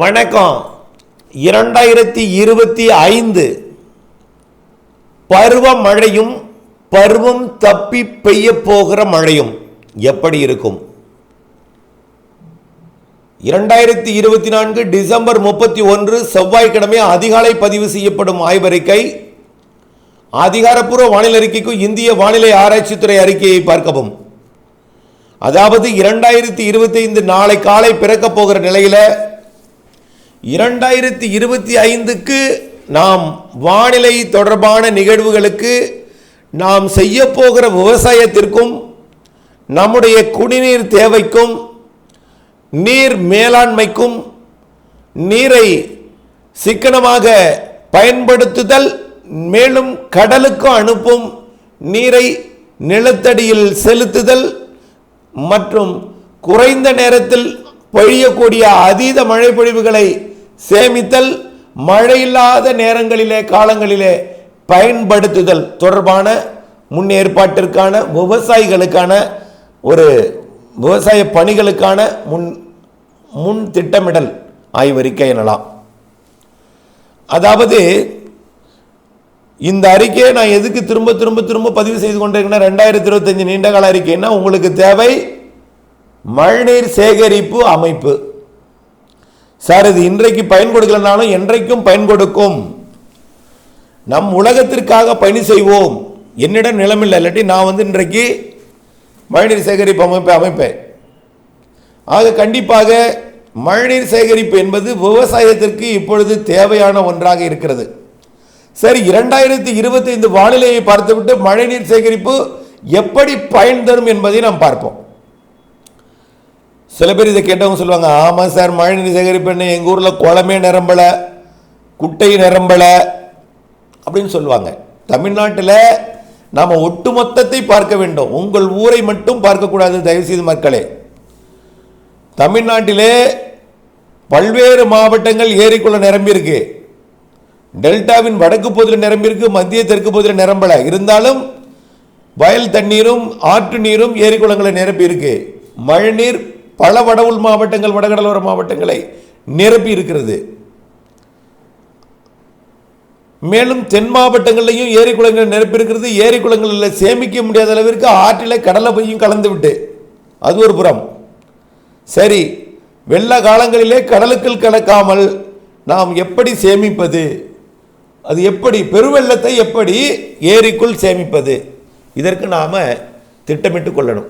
வணக்கம். இரண்டாயிரத்தி இருபத்தி ஐந்து பருவ மழையும் பருவம் தப்பி பெய்ய போகிற மழையும் எப்படி இருக்கும்? இரண்டாயிரத்தி இருபத்தி நான்கு டிசம்பர் முப்பத்தி ஒன்று செவ்வாய்க்கிழமை அதிகாலை பதிவு செய்யப்படும் ஆய்வறிக்கை. அதிகாரப்பூர்வ வானிலை அறிக்கைக்கும் இந்திய வானிலை ஆராய்ச்சித்துறை அறிக்கையை பார்க்கவும். அதாவது இரண்டாயிரத்தி இருபத்தி ஐந்து நாளை காலை பிறக்கப் போகிற நிலையில் இரண்டாயிரத்தி இருபத்தி ஐந்துக்கு நாம் வானிலை தொடர்பான நிகழ்வுகளுக்கு நாம் செய்ய போகிற விவசாயத்திற்கும் நம்முடைய குடிநீர் தேவைக்கும் நீர் மேலாண்மைக்கும் நீரை சிக்கனமாக பயன்படுத்துதல் மேலும் கடலுக்கு அனுப்பும் நீரை நிலத்தடியில் செலுத்துதல் மற்றும் குறைந்த நேரத்தில் பொழியக்கூடிய அதீத மழை பொழிவுகளை சேமித்தல் மழையில்லாத நேரங்களிலே காலங்களிலே பயன்படுத்துதல் தொடர்பான முன்னேற்பாட்டிற்கான விவசாயிகளுக்கான ஒரு விவசாய பணிகளுக்கான முன் முன் திட்டமிடல் ஆய்வறிக்கை எனலாம். அதாவது இந்த அறிக்கையை நான் எதுக்கு திரும்ப திரும்ப திரும்ப பதிவு செய்து கொண்டிருக்கேன்னா ரெண்டாயிரத்தி இருபத்தஞ்சு நீண்டகால அறிக்கைன்னா உங்களுக்கு தேவை மழைநீர் சேகரிப்பு அமைப்பு. சார் இது இன்றைக்கு பயன் கொடுக்கலனாலும் என்றைக்கும் பயன் கொடுக்கும். நம் உலகத்திற்காக பணி செய்வோம். என்னிடம் நிலமில்லை இல்லாட்டி நான் வந்து இன்றைக்கு மழைநீர் சேகரிப்பு அமைப்பை அமைப்பேன். ஆக கண்டிப்பாக மழைநீர் சேகரிப்பு என்பது விவசாயத்திற்கு இப்பொழுது தேவையான ஒன்றாக இருக்கிறது. சரி இரண்டாயிரத்தி இருபத்தைந்து வானிலையை பார்த்துவிட்டு மழைநீர் சேகரிப்பு எப்படி பயன் தரும் என்பதை நாம் பார்ப்போம். சில பேர் இதை கேட்டவங்க சொல்லுவாங்க ஆமாம் சார் மழைநீர் சேகரிப்பு என்ன எங்கள் ஊரில் குளமே நிரம்பலை குட்டை நிரம்பலை அப்படின்னு சொல்லுவாங்க. தமிழ்நாட்டில் நாம் ஒட்டுமொத்தத்தை பார்க்க வேண்டும். உங்கள் ஊரை மட்டும் பார்க்கக்கூடாது தயவுசெய்து மக்களே. தமிழ்நாட்டிலே பல்வேறு மாவட்டங்கள் ஏரிக்குள்ள நிரம்பியிருக்கு. டெல்டாவின் வடக்கு பகுதியில் நிரம்பியிருக்கு மத்திய தெற்கு பகுதியில் நிரம்பலை. இருந்தாலும் வயல் தண்ணீரும் ஆற்று நீரும் ஏரி குளங்களை நிரப்பி இருக்கு மழைநீர் பல வடவுள் மாவட்டங்கள் வடகடலோர மாவட்டங்களை நிரப்பி இருக்கிறது. மேலும் தென் மாவட்டங்கள்லையும் ஏரி குளங்கள் நிரப்பி இருக்கிறது. ஏரி குளங்களில் சேமிக்க முடியாத அளவிற்கு ஆற்றில் கடலை பையும் கலந்து விட்டு. அது ஒரு புறம். சரி வெள்ள காலங்களிலே கடலுக்குள் கலக்காமல் நாம் எப்படி சேமிப்பது? அது எப்படி பெருவெள்ளத்தை எப்படி ஏரிக்குள் சேமிப்பது? இதற்கு நாம் திட்டமிட்டு கொள்ளணும்.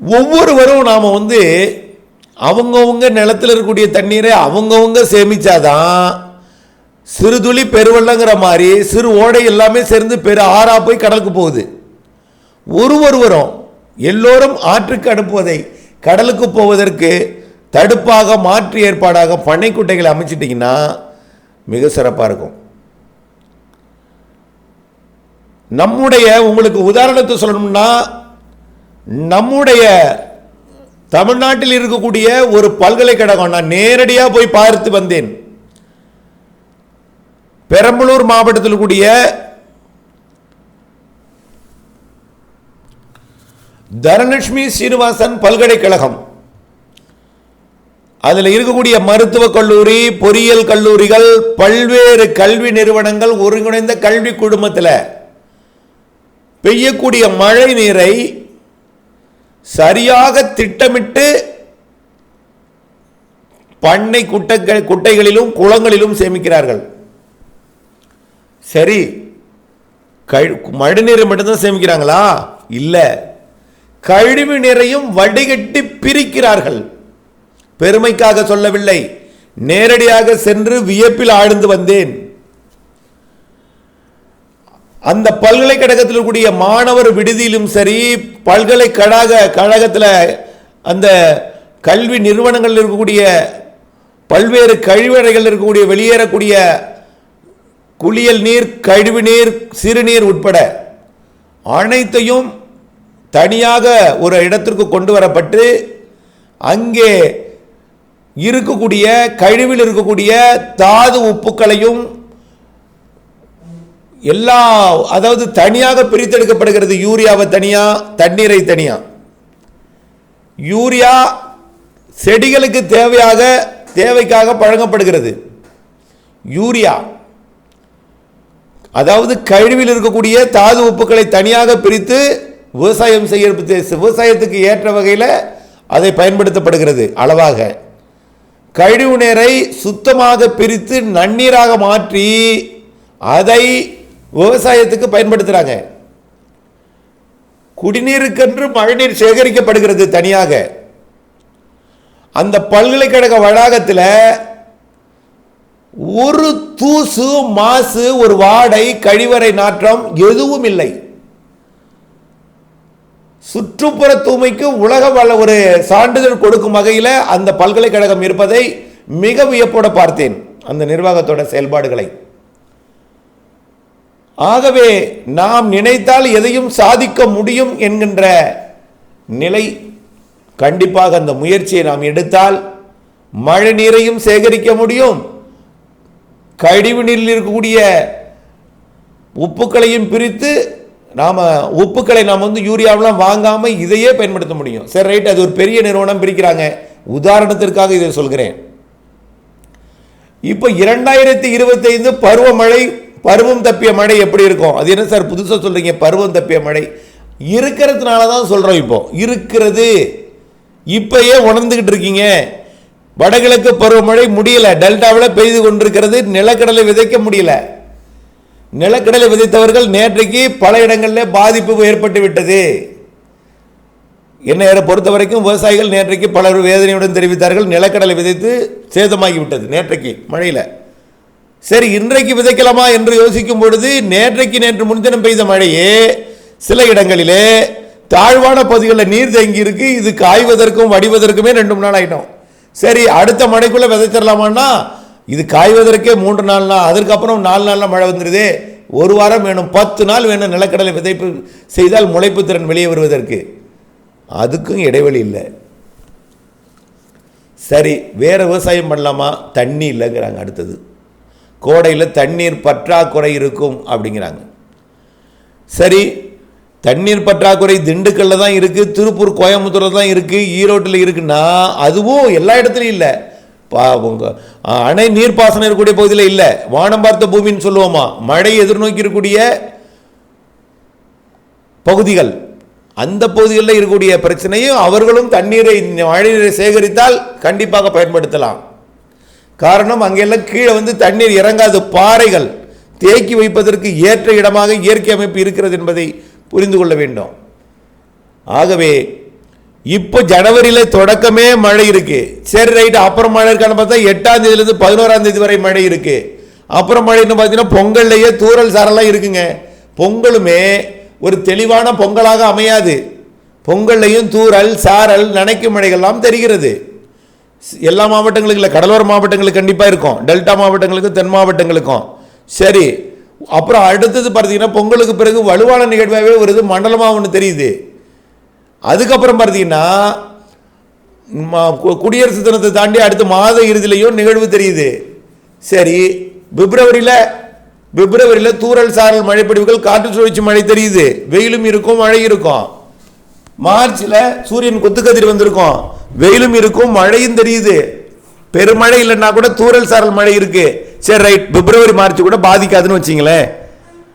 ஒவ்வொருவரும் நாம் வந்து அவங்கவுங்க நிலத்தில் இருக்கக்கூடிய தண்ணீரை அவங்கவுங்க சேமிச்சாதான் சிறுதுளி பெருவெள்ளங்கிற மாதிரி சிறு ஓடை எல்லாமே சேர்ந்து பெரு ஆறா போய் கடலுக்கு போகுது. ஒரு ஒருவரும் எல்லோரும் ஆற்றுக்கு அனுப்புவதை கடலுக்கு போவதற்கு தடுப்பாக மாற்று ஏற்பாடாக பண்ணைக்குட்டைகளை அமைச்சிட்டிங்கன்னா மிக சிறப்பாக இருக்கும். நம்முடைய உங்களுக்கு உதாரணத்தை சொல்லணும்னா நம்முடைய தமிழ்நாட்டில் இருக்கக்கூடிய ஒரு பல்கலைக்கழகம் நான் நேரடியாக போய் பார்த்து வந்தேன். பெரம்பலூர் மாவட்டத்தில் கூடிய தனலட்சுமி சீனிவாசன் பல்கலைக்கழகம். அதில் இருக்கக்கூடிய மருத்துவக் கல்லூரி பொறியியல் கல்லூரிகள் பல்வேறு கல்வி நிறுவனங்கள் ஒருங்கிணைந்த கல்வி குழுமத்தில் பெய்யக்கூடிய மழை நீரை சரியாக திட்டமிட்டு பண்ணை குட்டைகள் குட்டைகளிலும் குளங்களிலும் சேமிக்கிறார்கள். சரி கழு மழை மட்டும்தான் சேமிக்கிறாங்களா? இல்லை. கழிவு நீரையும் வடிகட்டி பிரிக்கிறார்கள். பெருமைக்காக சொல்லவில்லை. நேரடியாக சென்று வியப்பில் ஆழ்ந்து வந்தேன். அந்த பல்கலைக்கழகத்தில் இருக்கக்கூடிய மாணவர் விடுதியிலும் சரி பல்கலைக்கழக கழகத்தில் அந்த கல்வி நிறுவனங்களில் இருக்கக்கூடிய பல்வேறு கழிவறைகள் இருக்கக்கூடிய வெளியேறக்கூடிய குளியல் நீர் கழிவு நீர் சிறுநீர் உட்பட அனைத்தையும் தனியாக ஒரு இடத்திற்கு கொண்டு வரப்பட்டு அங்கே இருக்கக்கூடிய கழிவில் இருக்கக்கூடிய தாது உப்புக்களையும் எல்லா அதாவது தனியாக பிரித்தெடுக்கப்படுகிறது யூரியாவை தனியா தண்ணீரை தனியா. யூரியா செடிகளுக்கு தேவையாக தேவைக்காக வழங்கப்படுகிறது யூரியா. அதாவது கழிவில் இருக்கக்கூடிய தாது உப்புக்களை தனியாக பிரித்து விவசாயம் செய்ய விவசாயத்துக்கு ஏற்ற வகையில் அதை பயன்படுத்தப்படுகிறது அளவாக. கழிவு நீரை சுத்தமாக பிரித்து நன்னீராக மாற்றி அதை விவசாயத்துக்கு பயன்படுத்துகிறாங்க குடிநீருக்கென்று மழைநீர் சேகரிக்கப்படுகிறது தனியாக. அந்த பல்கலைக்கழக வளாகத்தில் ஒரு தூசு மாசு ஒரு வாடை கழிவறை நாற்றம் எதுவும் இல்லை. சுற்றுப்புற தூய்மைக்கு உலக வள ஒரு சான்றிதழ் கொடுக்கும் வகையில் அந்த பல்கலைக்கழகம் இருப்பதை மிக வியப்போட பார்த்தேன். அந்த நிர்வாகத்தோட செயல்பாடுகளை. ஆகவே நாம் நினைத்தால் எதையும் சாதிக்க முடியும் என்கின்ற நிலை கண்டிப்பாக அந்த முயற்சியை நாம் எடுத்தால் மழை நீரையும் சேகரிக்க முடியும். கழிவு நீரில் இருக்கக்கூடிய உப்புக்களையும் பிரித்து நாம் உப்புக்களை நாம் வந்து யூரியாவெலாம் வாங்காமல் இதையே பயன்படுத்த முடியும். சரி ரைட் அது ஒரு பெரிய நிறுவனம் பிரிக்கிறாங்க. உதாரணத்திற்காக இதை சொல்கிறேன். இப்போ இரண்டாயிரத்தி இருபத்தைந்து பருவமழை பருவம் தப்பிய மழை எப்படி இருக்கும்? அது என்ன சார் புதுசாக சொல்கிறீங்க பருவம் தப்பிய மழை. இருக்கிறதுனால தான் சொல்கிறோம் இப்போ. இருக்கிறது. இப்பயே உணர்ந்துக்கிட்டு இருக்கீங்க. வடகிழக்கு பருவமழை முடியல. டெல்டாவில் பெய்து கொண்டிருக்கிறது. நிலக்கடலை விதைக்க முடியல. நிலக்கடலை விதைத்தவர்கள் நேற்றைக்கு பல இடங்களில் பாதிப்பு ஏற்பட்டு விட்டது. என்னை பொறுத்த வரைக்கும் விவசாயிகள் நேற்றைக்கு பலர் வேதனையுடன் தெரிவித்தார்கள். நிலக்கடலை விதைத்து சேதமாகி விட்டது நேற்றைக்கு மழையில். சரி இன்றைக்கு விதைக்கலாமா என்று யோசிக்கும் பொழுது நேற்றைக்கு நேற்று முன்தினம் பெய்த மழையே சில இடங்களிலே தாழ்வான பகுதிகளில் நீர் தேங்கி இருக்கு இது காய்வதற்கும் வடிவதற்குமே ரெண்டு மூணு நாள் ஆயிட்டோம். சரி அடுத்த மழைக்குள்ளே விதைச்சிடலாமான்னா இது காய்வதற்கே மூன்று நாள்னா அதற்கப்புறம் நாலு நாளில் மழை வந்துடுது ஒரு வாரம் வேணும் பத்து நாள் வேணும் நிலக்கடலை விதைப்பு செய்தால் முளைப்பு திறன் வெளியே வருவதற்கு. அதுக்கும் இடைவெளி இல்லை. சரி வேறு விவசாயம் பண்ணலாமா? தண்ணி இல்லைங்கிறாங்க அடுத்தது. கோடையில் தண்ணீர் பற்றாக்குறை இருக்கும் அப்படிங்கிறாங்க. சரி தண்ணீர் பற்றாக்குறை திண்டுக்கல்ல தான் இருக்குது திருப்பூர் கோயம்புத்தூரில் தான் இருக்குது ஈரோட்டில் இருக்குன்னா அதுவும் எல்லா இடத்துலையும் இல்லை. பா அணை நீர்ப்பாசனம் இருக்கக்கூடிய பகுதியில் இல்லை. வானம் பார்த்த பூமின்னு சொல்லுவோமா? மழை எதிர்நோக்கி இருக்கக்கூடிய பகுதிகள். அந்த பகுதிகளில் இருக்கக்கூடிய பிரச்சனையும் அவர்களும் தண்ணீரை மழை நீரை சேகரித்தால் கண்டிப்பாக பயன்படுத்தலாம். காரணம் அங்கெல்லாம் கீழே வந்து தண்ணீர் இறங்காது. பாறைகள் தேக்கி வைப்பதற்கு ஏற்ற இடமாக இயற்கை அமைப்பு இருக்கிறது என்பதை புரிந்து கொள்ள வேண்டும். ஆகவே இப்போ ஜனவரியில் தொடக்கமே மழை இருக்கு. சரி ரைட்டு. அப்புறம் மழை இருக்கான்னு பார்த்தா எட்டாம் தேதியிலிருந்து பதினோராம் தேதி வரை மழை இருக்கு. அப்புறம் மழைன்னு பார்த்தீங்கன்னா பொங்கல்லையே தூரல் சாரெல்லாம் இருக்குங்க. பொங்கலுமே ஒரு தெளிவான பொங்கலாக அமையாது. பொங்கல்லையும் தூரல் சாரல் நனைக்கும் மழைகள்லாம் தெரிகிறது. எல்லா மாவட்டங்களுக்கு இல்லை கடலோர மாவட்டங்களுக்கு கண்டிப்பாக இருக்கும். டெல்டா மாவட்டங்களுக்கும் தென் மாவட்டங்களுக்கும். சரி அப்புறம் அடுத்தது பார்த்தீங்கன்னா பொங்கலுக்கு பிறகு வலுவான நிகழ்வாகவே வருது மண்டலமாக ஒன்று தெரியுது. அதுக்கப்புறம் பார்த்தீங்கன்னா குடியரசு தினத்தை தாண்டி அடுத்த மாத இறுதியிலையும் நிகழ்வு தெரியுது. சரி பிப்ரவரியில் பிப்ரவரியில் தூறல் சாரல் மழைப்படிவுகள் காற்று சுழற்சி மழை தெரியுது. வெயிலும் இருக்கும் மழை இருக்கும். மார்ச்சில் சூரியன் கொத்துக்கதிர் வந்திருக்கும். வெயிலும் இருக்கும் மழையும் தெரியுது. பெருமழை இல்லைன்னா கூட தூறல் சாரல் மழை இருக்கு. சரி ரைட் பிப்ரவரி மார்ச் கூட பாதிக்காதுன்னு வச்சிங்களேன்.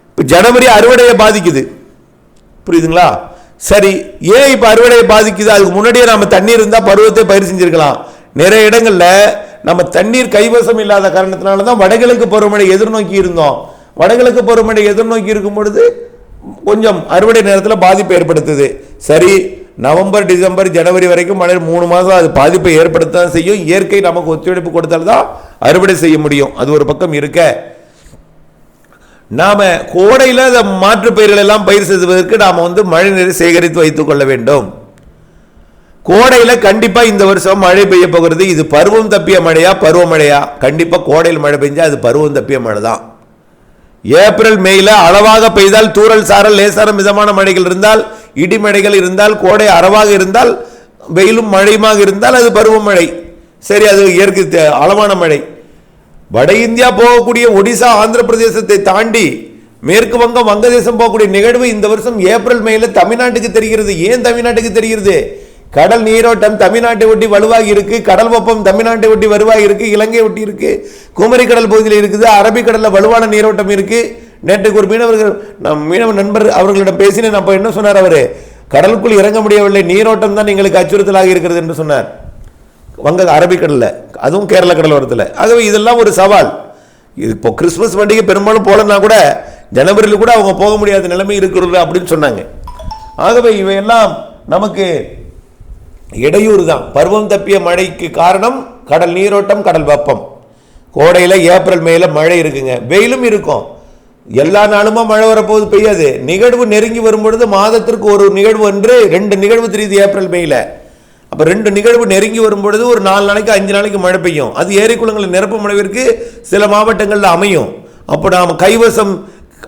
இப்போ ஜனவரி அறுவடையை பாதிக்குது. புரியுதுங்களா? சரி ஏன் இப்போ அறுவடையை பாதிக்குது? அதுக்கு முன்னாடியே நம்ம தண்ணீர் இருந்தால் பருவத்தை பயிர் செஞ்சுருக்கலாம். நிறைய இடங்களில் நம்ம தண்ணீர் கைவசம் இல்லாத காரணத்தினால தான் வடகிழக்கு பருவமழை எதிர்நோக்கி இருந்தோம். வடகிழக்கு பருவமழை எதிர்நோக்கி இருக்கும் பொழுது கொஞ்சம் அறுவடை நேரத்தில் பாதிப்பு ஏற்படுத்துது. சரி நவம்பர் டிசம்பர் ஜனவரி வரைக்கும் மழை மூணு மாதம் அது பாதிப்பை ஏற்படுத்ததான் செய்யும். இயற்கை நமக்கு ஒத்துழைப்பு கொடுத்தால்தான் அறுவடை செய்ய முடியும். அது ஒரு பக்கம் இருக்க. நாம் கோடையில் அந்த மாற்று பயிர்கள் எல்லாம் பயிர் செய்வதற்கு நாம் வந்து மழை நீரை சேகரித்து வைத்துக் கொள்ள வேண்டும். கோடையில் கண்டிப்பாக இந்த வருஷம் மழை பெய்ய போகிறது. இது பருவம் தப்பிய மழையா பருவமழையா கண்டிப்பாக கோடையில் மழை பெஞ்சால் அது பருவம் தப்பிய மழை தான். ஏப்ரல் மேல அளவாக பெய்தால் தூறல் சாரல் லேசான மிதமான மழைகள் இருந்தால் இடிமடைகள் இருந்தால் கோடை அறவாக இருந்தால் வெயிலும் மழையுமாக இருந்தால் அது பருவமழை சரி அது இயற்கை அளவான மழை. வட இந்தியா போகக்கூடிய ஒடிசா ஆந்திர பிரதேசத்தை தாண்டி மேற்கு வங்கம் வங்கதேசம் போகக்கூடிய நிகழ்வு இந்த வருஷம் ஏப்ரல் மேல தமிழ்நாட்டுக்கு தெரிகிறது. ஏன் தமிழ்நாட்டுக்கு தெரிகிறது? கடல் நீரோட்டம் தமிழ்நாட்டை ஒட்டி வலுவாகி இருக்கு. கடல் வெப்பம் தமிழ்நாட்டை ஒட்டி வலுவாகி இருக்கு. இலங்கை ஒட்டி இருக்கு. குமரி கடல் பகுதியில் இருக்குது. அரபிக்கடலில் வலுவான நீரோட்டம் இருக்குது நேற்றுக்கு ஒரு மீனவர்கள் நம் மீனவ நண்பர் அவர்களிடம் பேசினேன். அப்போ என்ன சொன்னார் அவர்? கடலுக்குள் இறங்க முடியவில்லை நீரோட்டம் தான் எங்களுக்கு அச்சுறுத்தலாக இருக்கிறது என்று சொன்னார். வங்க அரபிக்கடலில் அதுவும் கேரள கடலோரத்தில் ஆகவே இதெல்லாம் ஒரு சவால். இது இப்போ கிறிஸ்மஸ் பண்டிகை பெரும்பாலும் போகலன்னா கூட ஜனவரியில் கூட அவங்க போக முடியாத நிலைமை இருக்கிறது அப்படின்னு சொன்னாங்க. ஆகவே இவையெல்லாம் நமக்கு இடையூறு தான். பருவம் தப்பிய மழைக்கு காரணம் கடல் நீரோட்டம் கடல் வெப்பம். கோடையில் ஏப்ரல் மேல மழை இருக்குங்க. வெயிலும் இருக்கும். எல்லா நாளுமா மழை வரப்போது பெய்யாது. நிகழ்வு நெருங்கி வரும்பொழுது மாதத்திற்கு ஒரு நிகழ்வு என்று ரெண்டு நிகழ்வு தெரியுது ஏப்ரல் மேயில் அப்போ ரெண்டு நிகழ்வு நெருங்கி வரும்பொழுது ஒரு நாலு நாளைக்கு அஞ்சு நாளைக்கு மழை பெய்யும். அது ஏரிக்குளங்களில் நிரப்பும் மழைவிற்கு சில மாவட்டங்களில் அமையும். அப்போ நாம் கைவசம்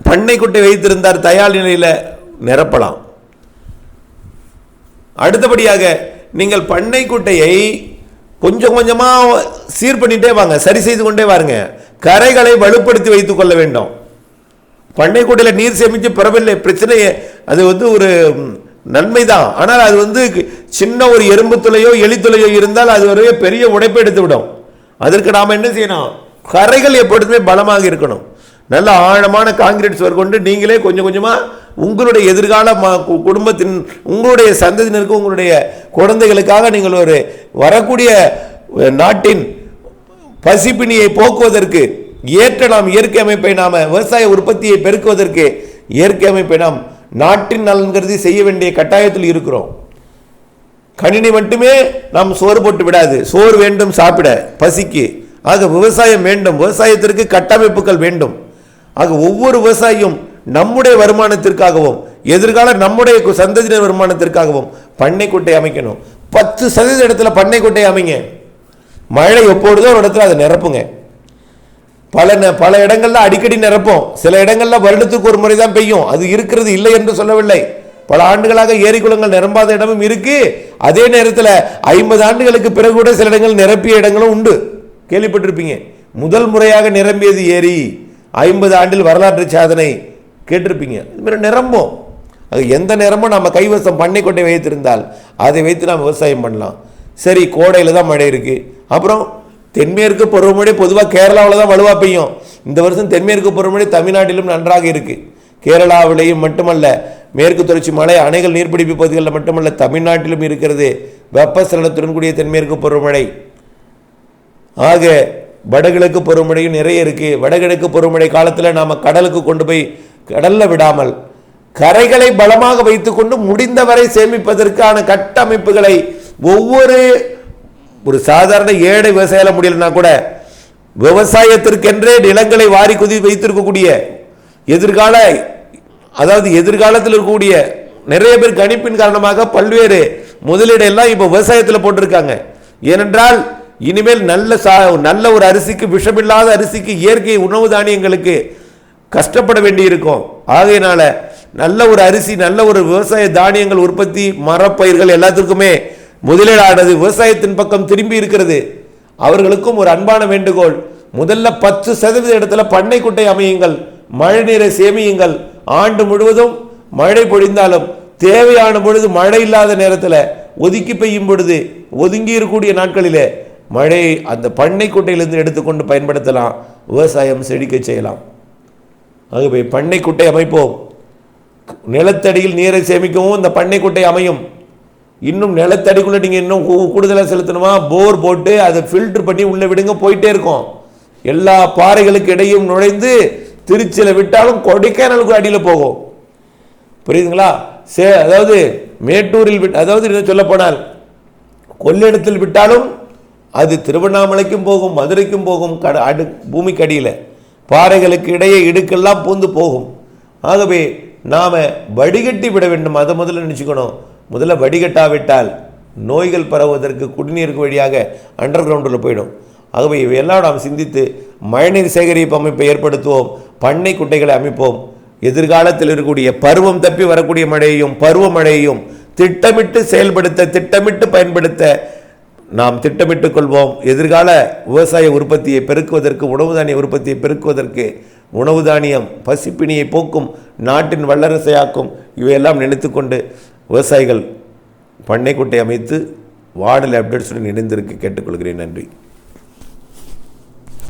பண்ணைக்குட்டை வைத்திருந்தார் தயார் நிலையில் நிரப்பலாம். அடுத்தபடியாக நீங்கள் பண்ணைக்குட்டையை கொஞ்சம் கொஞ்சமாக சீர் பண்ணிகிட்டே வாங்க. சரி செய்து கொண்டே வாருங்க. கரைகளை வலுப்படுத்தி வைத்துக் கொள்ள வேண்டும். பண்ணைக்குட்டையில் நீர் சேமித்து பரவாயில்லை பிரச்சனையே அது வந்து ஒரு நன்மை தான் ஆனால் அது வந்து சின்ன ஒரு எறும்பு துளையோ எலித்துளையோ இருந்தால் அது ஒரு பெரிய உடைப்பை எடுத்து விடும். அதற்கு நாம் என்ன செய்யணும்? கரைகள் எப்பொழுதுமே பலமாக இருக்கணும். நல்ல ஆழமான காங்கிரீட் சுவர் கொண்டு நீங்களே கொஞ்சம் கொஞ்சமாக உங்களுடைய எதிர்கால ம- கு- குடும்பத்தின் உங்களுடைய சந்ததியினருக்கு உங்களுடைய குழந்தைகளுக்காக நீங்கள் ஒரு வரக்கூடிய நாட்டின் பசிப்பினியை போக்குவதற்கு ஏற்ற நாம் இயற்கை அமைப்பை நாம் விவசாய உற்பத்தியை பெருக்குவதற்கு இயற்கை அமைப்பை நாம் நாட்டின் நலன் கருதி செய்ய வேண்டிய கட்டாயத்தில் இருக்கிறோம். கணினி மட்டுமே நாம் சோறு போட்டு விடாது. சோறு வேண்டும் சாப்பிட பசிக்கு. ஆக விவசாயம் வேண்டும். விவசாயத்திற்கு கட்டமைப்புகள் வேண்டும். ஆக ஒவ்வொரு விவசாயியும் நம்முடைய வருமானத்திற்காகவும் எதிர்கால நம்முடைய கு- சந்ததியினர் வருமானத்திற்காகவும் பண்ணைக்குட்டை அமைக்கணும். பத்து சதவீத இடத்துல பண்ணைக்குட்டை அமைங்க. மழை எப்பொழுதோ ஒரு இடத்துல அதை நிரப்புங்க. பல ந- பல இடங்கள்ல அடிக்கடி நிரப்பும். சில இடங்கள்ல வருடத்துக்கு ஒரு முறை தான் பெய்யும். அது இருக்கிறது இல்லை என்று சொல்லவில்லை. பல ஆண்டுகளாக ஏரி குளங்கள் நிரம்பாத இடமும் இருக்கு. அதே நேரத்தில் ஐம்பது ஆண்டுகளுக்கு பிறகு கூட சில இடங்கள் நிரப்பிய இடங்களும் உண்டு. கேள்விப்பட்டிருப்பீங்க. முதல் முறையாக நிரம்பியது ஏரி. ஐம்பது ஆண்டில் வரலாற்று சாதனை. கேட்டிருப்பீங்க. இது நிரம்பும். அது எந்த நேரமும் நம்ம கைவசம் பண்ணை கொட்டை வைத்திருந்தால் அதை வைத்து நாம் விவசாயம் பண்ணலாம். சரி கோடையில் தான் மழை இருக்குது அப்புறம் தென்மேற்கு பருவமழை பொதுவாக கேரளாவில் தான் வலுவாக பெய்யும். இந்த வருஷம் தென்மேற்கு பருவமழை தமிழ்நாட்டிலும் நன்றாக இருக்குது கேரளாவிலேயும் மட்டுமல்ல மேற்கு தொடர்ச்சி மலை அணைகள் நீர்பிடிப்பு பகுதிகளில் மட்டுமல்ல தமிழ்நாட்டிலும் இருக்கிறது. வெப்பசலனத்துடன் கூடிய தென்மேற்கு பருவமழை. ஆக வடகிழக்கு பருவமழையும் நிறைய இருக்குது வடகிழக்கு பருவமழை காலத்தில் நாம் கடலுக்கு கொண்டு போய் கடல்ல விடாமல் கரைகளை பலமாக வைத்துக்கொண்டு முடிந்தவரை சேமிப்பதற்கான கட்டமைப்புகளை ஒவ்வொரு ஒரு சாதாரண ஏழை விவசாயில முடியலன்னா கூட விவசாயத்திற்கென்றே நிலங்களை வாரி குதி வைத்திருக்கக்கூடிய எதிர்கால அதாவது எதிர்காலத்தில் இருக்கக்கூடிய நிறைய பேர் கணிப்பின் காரணமாக பல்வேறு முதலீடு எல்லாம் இப்போ விவசாயத்தில் போட்டிருக்காங்க. ஏனென்றால் இனிமேல் நல்ல சா நல்ல ஒரு அரிசிக்கு விஷமில்லாத அரிசிக்கு இயற்கை உணவு தானியங்களுக்கு கஷ்டப்பட வேண்டியிருக்கும். ஆகையினால நல்ல ஒரு அரிசி நல்ல ஒரு விவசாய தானியங்கள் உற்பத்தி மரப்பயிர்கள் எல்லாத்துக்குமே முதலீடானது விவசாயத்தின் பக்கம் திரும்பி இருக்கிறது. அவர்களுக்கும் ஒரு அன்பான வேண்டுகோள். முதல்ல பத்து சதவீத இடத்துல பண்ணை குட்டை அமையுங்கள். மழை நீரை சேமியுங்கள். ஆண்டு முழுவதும் மழை பொழிந்தாலும் தேவையான பொழுது மழை இல்லாத நேரத்தில் ஒதுக்கி பெய்யும் பொழுது ஒதுங்கி இருக்கக்கூடிய நாட்களிலே மழை அந்த பண்ணைக்குட்டையிலிருந்து எடுத்துக்கொண்டு பயன்படுத்தலாம். விவசாயம் செழிக்க செய்யலாம். ஆகவே பண்ணை குட்டை அமைப்போம். நிலத்தடியில் நீரை சேமிக்கவும் இந்த பண்ணை குட்டை அமையும். இன்னும் நிலத்தடிக்குள்ள நீங்கள் இன்னும் கூடுதலாக செலுத்தணுமா? போர் போட்டு அதை ஃபில்டர் பண்ணி உள்ளே விடுங்க போயிட்டே இருக்கும். எல்லா பாறைகளுக்கு இடையும் நுழைந்து திருச்சியில் விட்டாலும் கொடைக்கானலுக்கு அடியில் போகும். புரியுதுங்களா? சே அதாவது மேட்டூரில் விட் அதாவது என்ன சொல்லப்போனால் கொள்ளிடத்தில் விட்டாலும் அது திருவண்ணாமலைக்கும் போகும் மதுரைக்கும் போகும் கட அடு பூமிக்கு அடியில். பாறைகளுக்கு இடையே இடுக்கெல்லாம் பூந்து போகும். ஆகவே நாம் வடிகட்டி விட வேண்டும். அதை முதல்ல நினச்சிக்கணும். முதல்ல வடிகட்டாவிட்டால் நோய்கள் பரவுவதற்கு குடிநீருக்கு வழியாக அண்டர் கிரவுண்டில் போயிடும். ஆகவே இவையெல்லாம் நாம் சிந்தித்து மழைநீர் சேகரிப்பு அமைப்பை ஏற்படுத்துவோம் பண்ணை குட்டைகளை அமைப்போம். எதிர்காலத்தில் இருக்கக்கூடிய பருவம் தப்பி வரக்கூடிய மழையையும் பருவமழையையும் திட்டமிட்டு செயல்படுத்த திட்டமிட்டு பயன்படுத்த நாம் திட்டமிட்டுக் கொள்வோம். எதிர்கால விவசாய உற்பத்தியை பெருக்குவதற்கு உணவு தானிய உற்பத்தியை பெருக்குவதற்கு உணவு தானியம் பசிப்பிணியை போக்கும் நாட்டின் வல்லரசையாக்கும் இவையெல்லாம் நினைத்துக்கொண்டு விவசாயிகள் பண்ணைக்குட்டை அமைத்து வார்டில் அப்டேட்ஸுடன் இணைந்திருக்க கேட்டுக்கொள்கிறேன். நன்றி.